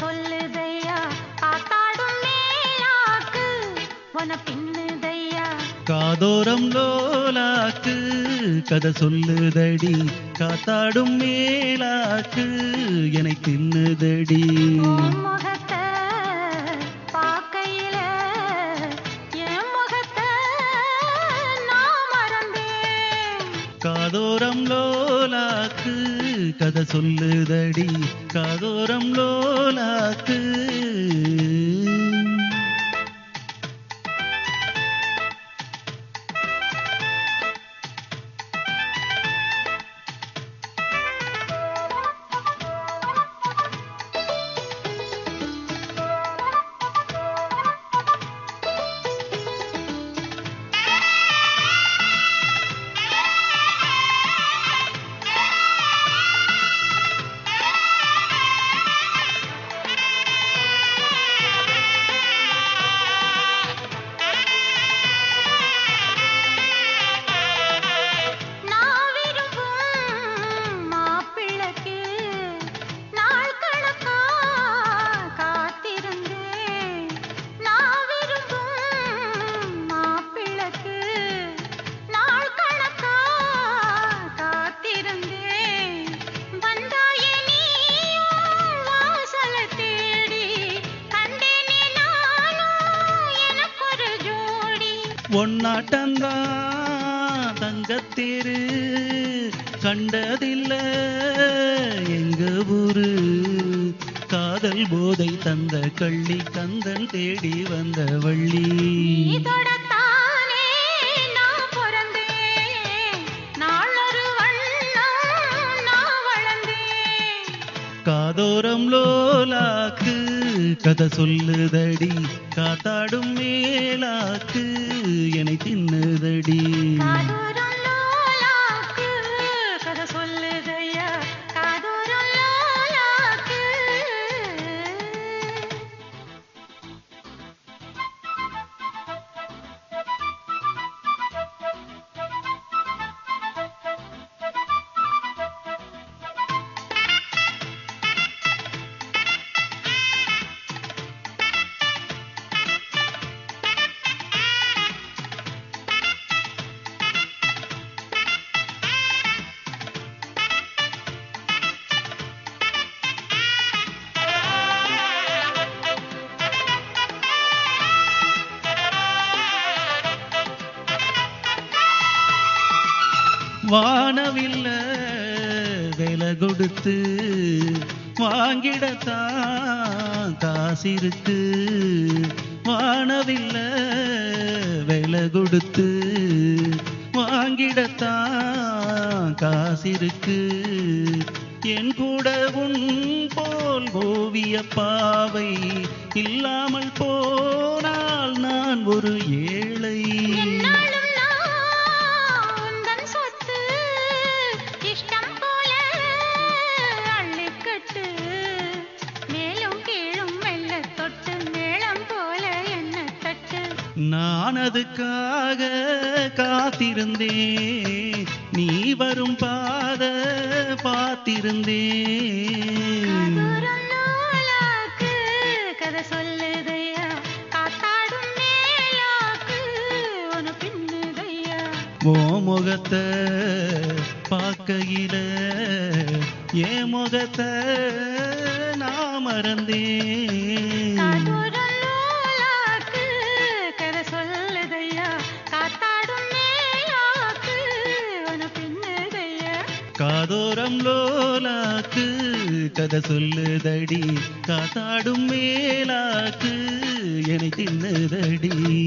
சொல்லுதையா? காத்தாடும் மேலாக்கு உன பின்னுதையா காதோரம் லோலாக்கு கதை சொல்லுதடி. காத்தாடும் மேலாக்கு என்னை தின்னுதடி காதோரம் லோலாக்கு கதை சொல்லுதடி. காதோரம் லோலாக்கு. ஒன்னாட்டந்தான் தங்கத்தேரு கண்டதில்ல. எங்க ஊரு? காதல் போதை தந்த கள்ளி கந்தன் தேடி வந்த வள்ளி. காதோரம் லோலாக்கு கதை சொல்லுதடி காத்தாடும் மேலாக்கு என்னை வானவில்ல விலை கொடுத்து வாங்கிடத்தான் காசிருக்கு. வானவில்ல விலை கொடுத்து வாங்கிடத்தான் காசிருக்கு. என் கூட உன் போல் ஓவிய பாவை இல்லாமல் போ நான் அதுக்காக காத்திருந்தேன் நீ வரும் பாத பார்த்திருந்தேன் கதை சொல்லுதையா? காத்தாடும் மேலாக்கு உன பின்னுதையா? ஓ முகத்தை பார்க்கையில என் முகத்தை நான் மறந்தேன். லோலாக்கு கதை சொல்லுதடி காத்தாடும் மேலாக்கு. என்னை தின்னுதடி.